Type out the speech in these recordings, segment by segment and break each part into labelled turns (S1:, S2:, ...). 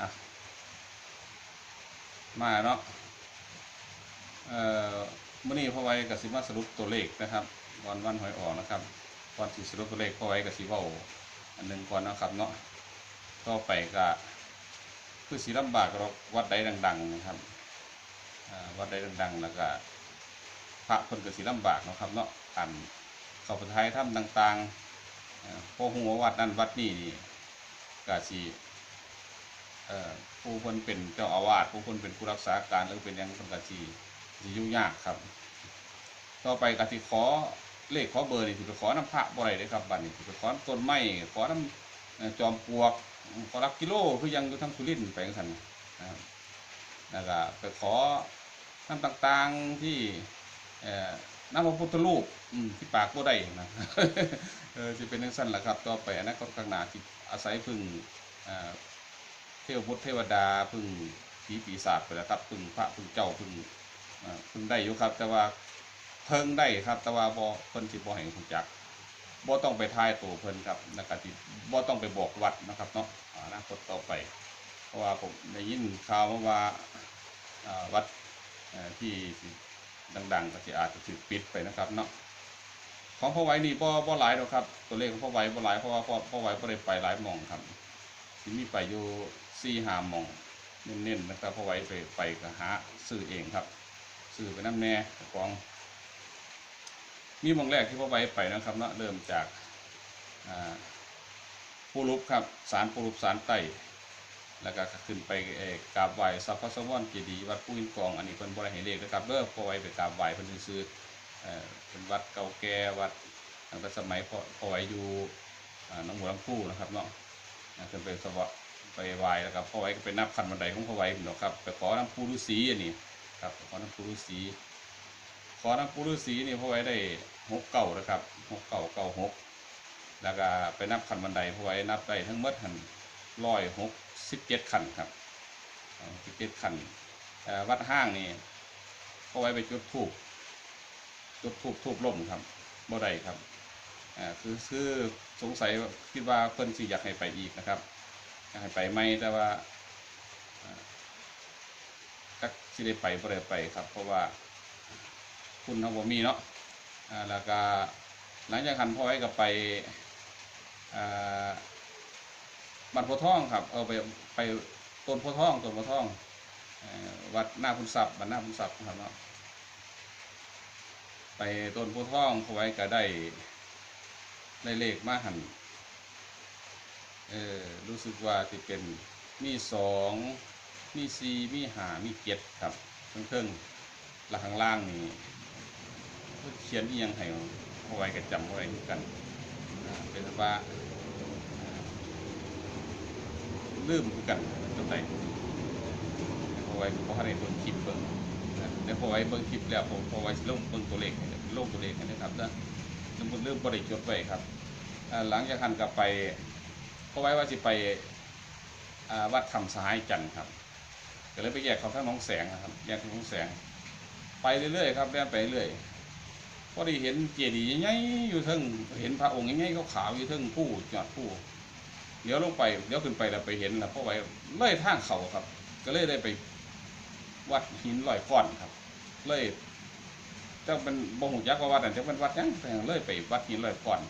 S1: อะมาเนาะเอ่อมื่อนี้พ่อไว้กับสิมาสรุปตัวเลขนะครับวันวันหวยออกนะครับก่อนสิสรุปตัวเลขพ่อไว้กับสิว้าอันหนึ่งก่อนนะครับเนาะก็ไปก็คือสีลำบากเราวัดใดดัง ๆ นะครับวัดใดดัง ๆ แล้วก็พระคนกับสีลำบากนะครับเนาะอันเข้าไปท้ายถ้ำต่างๆเอ่อพหัววัดนั้นวัดนี้นี่ก็สี ผู้คนเป็นเจ้าอาวาสผู้คนเป็นผู้รักษาการหรือเป็นยังคนกะจีจียุ่งยากครับ ต่อไปกติขอเลขขอเบอร์นี่ถือไปขอน้ำพระบ่ไรเลยครับบัดนี้ถือไปขอต้นไม้ขอน้ำจอมปลวกขอรักกิโลคือยังอยู่ทั้งสุรินทร์ไปจังซั่นนะครับแล้วก็ไปขอน้ำต่างๆที่น้ำพระพุทธรูปที่ปากบ่ได้นะจะเป็นจังซั่นแหละครับ ต่อไปอนาคตข้างหน้าที่อาศัยพึ่ง เทวบุตรเทวดาพึ่งผีปีศาจไปแล้วครับพึ่งพระพึ่งเจ้าพึ่งพึ่งได้อยู่ครับ แต่ว่าเพิ่งได้ครับ แต่ว่าบ่เพิ่นสิบ่ให้รู้จักบ่ต้องไปทายตัวเพิ่นครับนะครับที่บ่ต้องไปบอกวัดนะครับเนาะอนาคตต่อไป เพราะว่าผมได้ยินข่าวมาว่าวัดที่ดังๆ ก็สิอาจจะถูกปิดไปนะครับเนาะของพ่อไว้นี่บ่บ่หลายดอกครับ ตัวเลขของพ่อไว้บ่หลายเพราะว่าพ่อพ่อไว้บ่ได้ไปหลายมองครับที่มีไปอยู่ สี่หามองเน้นๆนะครับเพราะไว้ไปไปก็หาซื้อเองครับซื้อไปน้ำแน่กระกอง มีมองแรกที่พ่อไว้ไปนะครับเนาะเริ่มจากอ่าปูรุปครับสารปูรุปสารไตแล้วก็ขึ้นไปกราบไหว้สัพพะสวรรค์เจดีย์วัดปูนกอง อันนี้เพิ่นบ่ได้ให้เลขนะครับเด้อพ่อไว้ไปกราบไหว้เพิ่นซื้อๆเอ่อเป็นวัดเก่าแก่วัดตั้งแต่สมัยพ่อไว้อยู่อ่าหนองบัวลำพูนะครับเนาะขึ้นไปสวะ ไปไหวแล้วครับพ่อไว้ก็ไปนับขันบันไดของพ่อไว้ผมเนาะครับไปขอน้ำปูฤาษีอันนี้ครับขอน้ำปูฤาษีขอน้ำปูฤาษีนี่พ่อไว้ได้หกเก่านะครับหกเก่าเก่าหกแล้วก็ไปนับขันบันไดพ่อไว้นับได้ทั้งหมดหันร้อยหกสิบเจ็ดขันครับสิบเจ็ดขันเอ่วัดห้างนี่พ่อไว้ไปจุดทูบจุดทูบทูบล่มครับบ่ได้ครับอ่าคือคือสงสัยคิดว่าเพิ่นสิอยากให้ไปอีกนะครับ ให้ไปไหมแต่ว่าอ่าก็สิได้ไปบ่ได้ไปครับ เพราะว่าคุณทบ่มีเนาะอ่าแล้วก็หลังจากคันพ่อไว้ก็ไปบันโพธิ์ทองครับ เอาไปไปต้นโพธิ์ทองต้นโพธิ์ทองวัดหน้าพุนทรัพย์บันหน้าพุนทรัพย์ครับเนาะไปต้นโพธิ์ทองพ่อไว้ก็ได้ได้เลขมาหัน เออรู้สึกว่าจะเป็นมีสองมีสี่มีหามีเจ็ดครับเพิ่งเพิ่งหลักข้างล่างนี่เขียนอียังให้เอาไว้กันจำเอาไว้กันเป็นว่าลืมคือกันจำได้เอาไว้เพราะในเบิ่งคลิปเบิ่งนเดี๋ยวพอไว้เบิ่งคลิปแล้วผมพอไว้ลงเบิ่งตัวเลขลงตัวเลขนะครับนะเริ่มเริ่มบริจดไว้ครับหลังจากหันกลับไป ก็ไว้ว่าจะไปวัดธรรมสายจันทร์ครับก็เลยไปแยกเขาทั้งน้องแสงนะครับ แยกทั้งหน้องแสง ไปเรื่อยๆครับเดินไปเรื่อยพอได้เห็นเจดีย์ใหญ่ๆอยู่ทึงเห็นพระองค์ใหญ่ๆขาวอยู่ทึงผู้ยอดผู้เดี๋ยวลงไปเดี๋ยวขึ้นไปแล้วไปเห็นแล้วเพราะไว้เลื่อยทางเขาครับ ก็เลยได้ไปวัดหินลอยก้อนครับ เลยเจ้าเป็นบ่หูยักษ์ว่าวัดนั่นจะเป็นวัดยังแต่เลยไปวัดหินลอยก้อน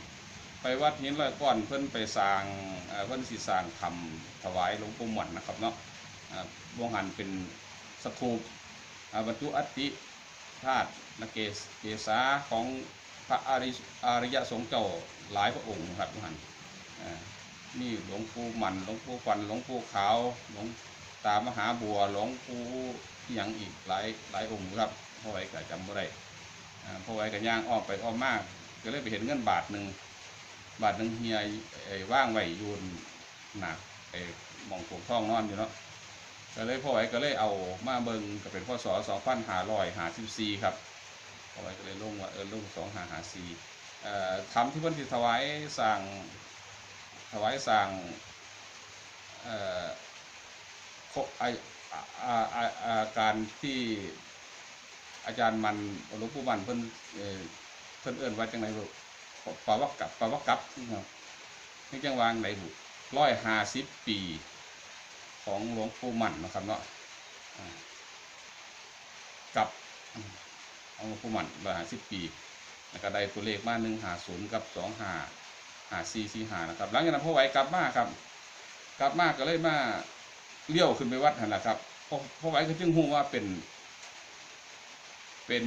S1: ไปวัดหินลอยก้อนเพิ่นไปสร้างเอ่อเพิ่นสิสร้างทำถวายหลวงปู่หม่นนะครับเนาะวงหันเป็นสถูปบรรจุอัฐิธาตุนเกศเกษาของพระอริอริยสงฆ์เจ้าหลายพระองค์ครับวงหันนี่หลวงปู่หมันหลวงปู่ฟันหลวงปู่ขาวหลวงตามหาบัวหลวงปู่อหยังอีกหลายหลายองค์ครับพราะไว้ก็จำบ่ได้อ่อไว้กันย่างอ้อมไปอ้อมมากก็เลยไปเห็นเงินบาทหนึ่ง บาทหนึ่งเฮียไอ้ว่างไหวยูนหนักไอ้มองปลูกท่องนอนอยู่เนาะก็เลยพ่อไว้ก็เลยเอามาเบิงก็เป็นพศสอสองพันหาร้อยหาสิบสี่ครับพ่อไว้ก็เลยลงว่าเออลงสองหาหาสี่เอ่อทำที่เพิ่นสิถวายสั่งถวายสั่งเอ่อครบไออ่าอ่าอ่าการที่อาจารย์มันหลวงปู่มันเพิ่นเออเพิ่นเอื้อนว่าจังไดบุ ปาวักกับปาวักกับนะครับนี่จังวางไหนบุร้อยห้าสิบปี ของหลวงปู่มันนะครับเนาะกับของหลวงปู่มันร้อยห้าสิบปีแล้วก็ได้ตัวเลขมาหนึ่งหาศูนย์กับสองหาหาสี่สี่หานะครับ หลังจากนั้นพ่อไหวกลับมาครับ กลับมาก็เลยมาเลี้ยวขึ้นไปวัดนั่นละครับพ่อพ่อไหวก็จึงหูว่าเป็น เป็น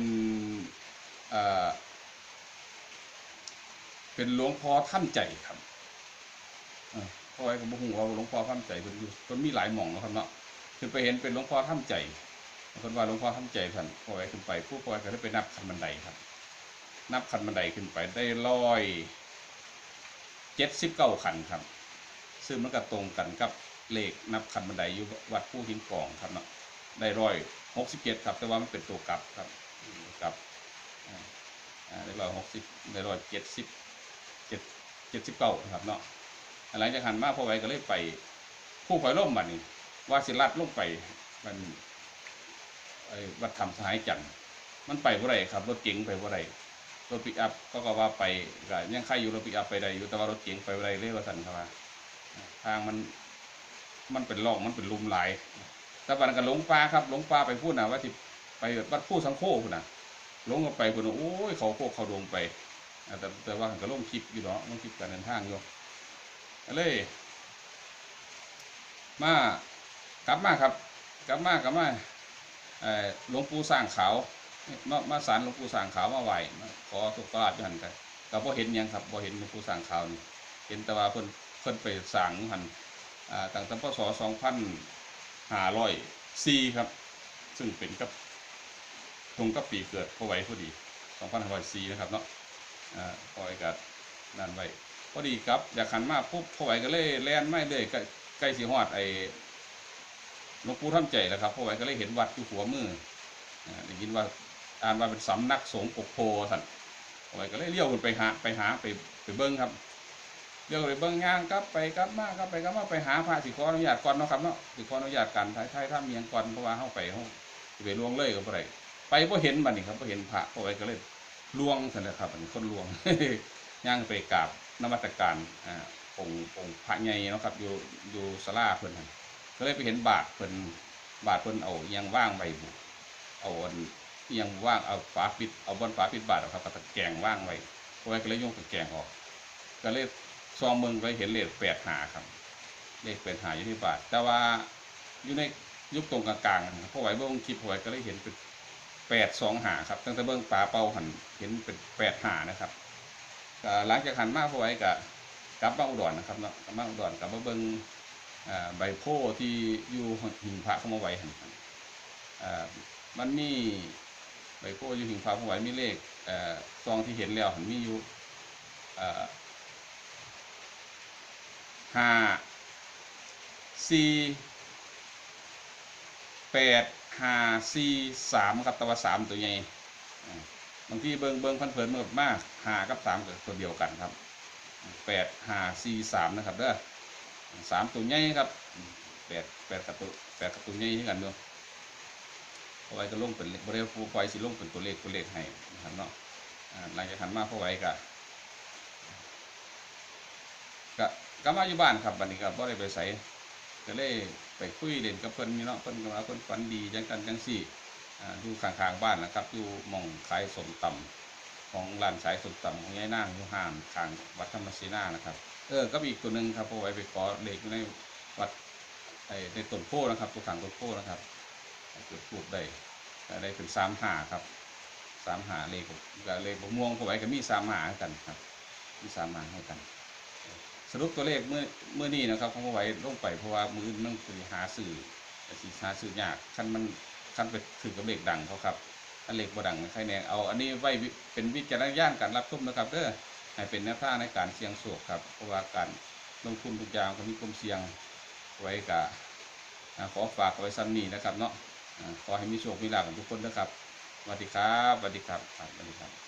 S1: เอ่อ เป็นหลวงพ่อท่านใจครับอพ่อไหวก็บ่ฮู้ว่าหลวงพ่อท่านใจเพิ่นอยู่เพิ่นมีหลายหม่องเนาะครับเนาะคือไปเห็นเป็นหลวงพ่อท่านใจเพิ่นว่าหลวงพ่อท่านใจท่านพ่อไหวขึ้นไปผู้พ่อไหวก็ได้ไปนับคันบันไดครับ นับคันบันไดขึ้นไปได้ร้อยเจ็ดสิบเก้าขันครับ ซึ่งมันก็ตรงกันกับเลขนับคันบันไดอยู่วัดผู้หินกองครับเนาะได้ร้อยหกสิบเจ็ดครับ แต่ว่ามันเป็นตัวกลับครับกลับได้ร้อยหกสิบได้ร้อยเจ็ดสิบ เจ็ดเจ็ดสิบเก้าครับเนาะหลังจากหันมาพ่อไว้ก็เลยไปผู้ไฟล่มบัดนี้ ว่าสิลัดลงไปมันไอ้วัดธรรมสหายจันทร์มันไปบ่ได้ครับรถเก๋งไปบ่ได้รถปิกอัพก็ก็ว่าไปก็ยังใครอยู่รถปิกอัพไปได้อยู่แต่ว่ารถเก๋งไปบ่ได้เลยว่าสันครับว่าทางมันมันเป็นร่องมันเป็นลุมหลายแต่วันก็หลงปลาครับหลงปลาไปพูดนะว่าที่ไปวัดผู้สังโฆพูดนะหลงกันไปพูดนโอ้ยเขาโคกเขาดงไป แต่แต่ว่าก็ลงคลิปอยู่เนาะลงคลิปการเดินทางอยู่เลยมากลับมาครับ กลับมากลับมาเอ่อหลวงปู่สร้างขาวมามาสารหลวงปู่สร้างขาวมาไหวขอสุขลาภอยู่หันกันก็บ่เห็นยังครับบ่เห็นหลวงปู่สร้างขาวนี่เห็นแต่ว่าเพิ่นเพิ่นไปสร้างหันอ่าตั้งแต่พศ2504ครับ ซึ่งเป็นกับตรงกับปีเกิดพ่อไหวพอดี2504นะครับเนาะ อ่าพ่อไหวก็นั่นไว้พอดีครับอยากขันมาปุ๊บพอไหวก็เลยแล่นไม่เลยใกล้ใกล้สิฮอดไอ้หลวงปู่ทำใจแล้วครับพอไหวก็เลยเห็นวัดอยู่หัวมือได้ยินว่าอ่านว่าเป็นสำนักสงฆ์ปกโพสันพอไหวก็เลยเลี้ยวขึ้นไปหาไปหาไปไปเบิ่งครับเรื่องเลยเบิ่งงานกลับไปกับมากลับไปกับมาไปหาพระสิขออนุญาตก่อนเนาะครับเนาะสิขออนุญาตกันท้ายท้ายถ้ามียงก่อนเพราะว่าเฮาไปเฮาไปล่วงเลยก็บ่ได้ไปบ่เห็นบัดนี้ครับบ่เห็นพระบ่ไว้ก็เลย ล่วงซั่นะครับอันนี้คนล่วงย่างไปกราบนมัสการอ่าองค์องค์พระใหญ่เนาะครับอยู่อยู่ศาลาเพิ่นก็เลยไปเห็นบาทเพิ่นบาทเพิ่นเอาอิหยังว่างไว้บุเอาอันยังว่างเอาฝาปิดเอาบนฝาปิดบาทเอาครับตะแกงว่างไว้บ่ไว้ก็เลยโยงตะแกงออก ก็เลยซองเมืองไปเห็นเลขแปดหาครับเลขแปดหาอยู่ที่บาท แต่ว่าอยู่ในยุคตรงกลางๆนะครับพอไหวเบิ้งคลิปพอไหวก็เลยเห็นเป็น แปดสองหาครับตั้งแต่เบิ้องปลาเป่าหันเห็นเป็นแปดหานะครับหลังจากหันมาพอไหวกับกับมาอุดรนะครับเนาะกับมาอุดรกับมาเบิ้งอ่าใบโพธิ์ที่อยู่หิงพระเข้ามาไว้หันมันมีใบโพธิ์อยู่หิงพระเข้ามาไว้มีเลขเอ่อซองที่เห็นแล้วหันมีอยู่ห้าสี่แปด ห้าสี่สามครับแตว่าสามตัวใหญ่บางทีเบิงเบิงพันเพลินๆมันมากหากับสามก็ตัวเดียวกันครับแปดห้าสี่สามนะครับเด้อสามตัวใหญ่ครับแปดแปดกับตัวแปดกับตัวใหญ่ที่กันเนาะเอไว้ก็ลงเป็นเลขบริเวณฟูไฟสิลงเป็นตัวเลขตัวเลขให้นะครับเนาะอ่าหลังจากหันมาพอไว้ก็ก็ก็มาอยู่บ้านครับบัดนี้ก็บ่ได้ไปไสก็เลย ไปคุยเล่นกับเพิ่นนี่เนาะเพิ่นก็ว่าเพิ่นฝันดีจังกันจังซี่อ่าอยู่ข้างๆบ้านนะครับอยู่มองขายสมตำของร้านขายสมตำของยายนางอยู่ห่างข้างวัดธรรมศรีนานะครับ เออก็มีอีกตัวหนึ่งครับเพราไว้ไปขอเลขอยู่ในวัดไอ้ในต้นโพนะครับตัวข้างต้นโพนะครับจุดพูดได้ได้เป็น35ครับ35เลขก็เลขบม่วงเพราไว้ก็มี35กันครับมี35ให้กัน สรุปตัวเลขเมื่อเมื่อนี้นะครับเขาก็ไว้ลงไปเพราะว่ามือมันคือหาสื่อสิหาสื่อยากขั้นมันขั้นไปถึงกับเลขดังเขาครับอันเลขบดังใครแน่เอาอันนี้ไว้เป็นวิจารณญาณการรับชมนะครับเด้อให้เป็นแนวทางในการเสี่ยงโชคครับเพราะว่าการลงทุนทุกอย่างก็มีความเสี่ยงไว้กับขอฝากไว้ซ้ำนี้นะครับเนาะขอให้มีโชคมีลาภกับทุกคนนะครับสวัสดีครับสวัสดีครับสวัสดีครับ